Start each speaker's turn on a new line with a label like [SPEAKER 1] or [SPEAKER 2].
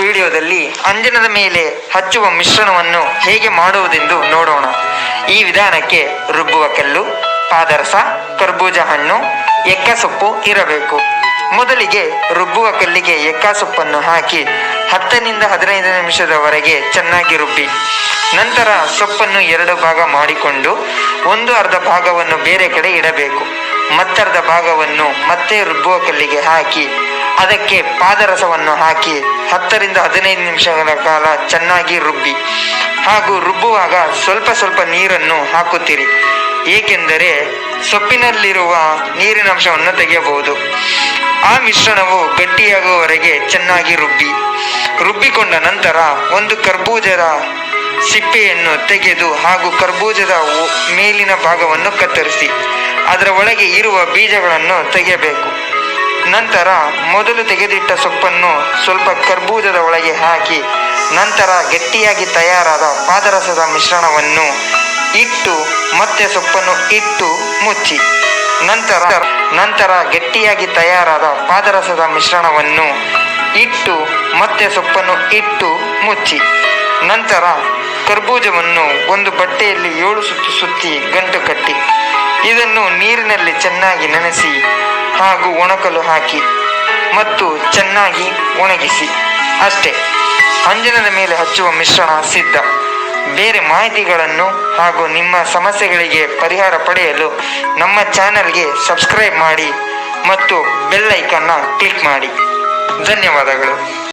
[SPEAKER 1] ವಿಡಿಯೋದಲ್ಲಿ ಅಂಜನದ ಮೇಲೆ ಹಚ್ಚುವ ಮಿಶ್ರಣವನ್ನು ಹೇಗೆ ಮಾಡುವುದೆಂದು ನೋಡೋಣ. ಈ ವಿಧಾನಕ್ಕೆ ರುಬ್ಬುವ ಕಲ್ಲು, ಪಾದರಸ, ಕರ್ಬೂಜ ಹಣ್ಣು ಎಕ್ಕ ಸೊಪ್ಪು ಇರಬೇಕು. ಮೊದಲಿಗೆ ರುಬ್ಬುವ ಕಲ್ಲಿಗೆ ಎಕ್ಕ ಸೊಪ್ಪನ್ನು ಹಾಕಿ ಹತ್ತರಿಂದ ಹದಿನೈದು ನಿಮಿಷದವರೆಗೆ ಚೆನ್ನಾಗಿ ರುಬ್ಬಿ. ನಂತರ ಸೊಪ್ಪನ್ನು ಎರಡು ಭಾಗ ಮಾಡಿಕೊಂಡು ಒಂದು ಅರ್ಧ ಭಾಗವನ್ನು ಬೇರೆ ಕಡೆ ಇಡಬೇಕು. ಮತ್ತರ್ಧ ಭಾಗವನ್ನು ಮತ್ತೆ ರುಬ್ಬುವ ಕಲ್ಲಿಗೆ ಹಾಕಿ ಅದಕ್ಕೆ ಪಾದರಸವನ್ನು ಹಾಕಿ ಹತ್ತರಿಂದ ಹದಿನೈದು ನಿಮಿಷಗಳ ಕಾಲ ಚೆನ್ನಾಗಿ ರುಬ್ಬಿ. ಹಾಗೂ ರುಬ್ಬುವಾಗ ಸ್ವಲ್ಪ ಸ್ವಲ್ಪ ನೀರನ್ನು ಹಾಕುತ್ತೀರಿ. ಏಕೆಂದರೆ ಸೊಪ್ಪಿನಲ್ಲಿರುವ ನೀರಿನ ಅಂಶವನ್ನು ತೆಗೆಯಬಹುದು. ಆ ಮಿಶ್ರಣವು ಗಟ್ಟಿಯಾಗುವವರೆಗೆ ಚೆನ್ನಾಗಿ ರುಬ್ಬಿ. ರುಬ್ಬಿಕೊಂಡ ನಂತರ ಒಂದು ಕರ್ಬೂಜದ ಸಿಪ್ಪೆಯನ್ನು ತೆಗೆದು ಹಾಗೂ ಕರ್ಬೂಜದ ಮೇಲಿನ ಭಾಗವನ್ನು ಕತ್ತರಿಸಿ. ಅದರ ಒಳಗೆ ಇರುವ ಬೀಜಗಳನ್ನು ತೆಗೆಯಬೇಕು. ನಂತರ ಮೊದಲು ತೆಗೆದಿಟ್ಟ ಸೊಪ್ಪನ್ನು ಸ್ವಲ್ಪ ಕರ್ಬೂಜದ ಒಳಗೆ ಹಾಕಿ, ನಂತರ ಗಟ್ಟಿಯಾಗಿ ತಯಾರಾದ ಪಾದರಸದ ಮಿಶ್ರಣವನ್ನು ಇಟ್ಟು, ಮತ್ತೆ ಸೊಪ್ಪನ್ನು ಇಟ್ಟು ಮುಚ್ಚಿ. ನಂತರ ನಂತರ ಗಟ್ಟಿಯಾಗಿ ತಯಾರಾದ ಪಾದರಸದ ಮಿಶ್ರಣವನ್ನು ಇಟ್ಟು, ಮತ್ತೆ ಸೊಪ್ಪನ್ನು ಇಟ್ಟು ಮುಚ್ಚಿ. ನಂತರ ಕರ್ಬೂಜವನ್ನು ಒಂದು ಬಟ್ಟೆಯಲ್ಲಿ ಏಳು ಸುತ್ತು ಸುತ್ತಿ ಗಂಟು ಕಟ್ಟಿ. ಇದನ್ನು ನೀರಿನಲ್ಲಿ ಚೆನ್ನಾಗಿ ನೆನೆಸಿ ಹಾಗೂ ಒಣಕಲು ಹಾಕಿ ಮತ್ತು ಚೆನ್ನಾಗಿ ಒಣಗಿಸಿ. ಅಷ್ಟೇ, ಅಂಜನದ ಮೇಲೆ ಹಚ್ಚುವ ಮಿಶ್ರಣ ಸಿದ್ಧ. ಬೇರೆ ಮಾಹಿತಿಗಳನ್ನು ಹಾಗೂ ನಿಮ್ಮ ಸಮಸ್ಯೆಗಳಿಗೆ ಪರಿಹಾರ ಪಡೆಯಲು ನಮ್ಮ ಚಾನಲ್ಗೆ ಸಬ್ಸ್ಕ್ರೈಬ್ ಮಾಡಿ ಮತ್ತು ಬೆಲ್ ಐಕನ್ನ ಕ್ಲಿಕ್ ಮಾಡಿ. ಧನ್ಯವಾದಗಳು.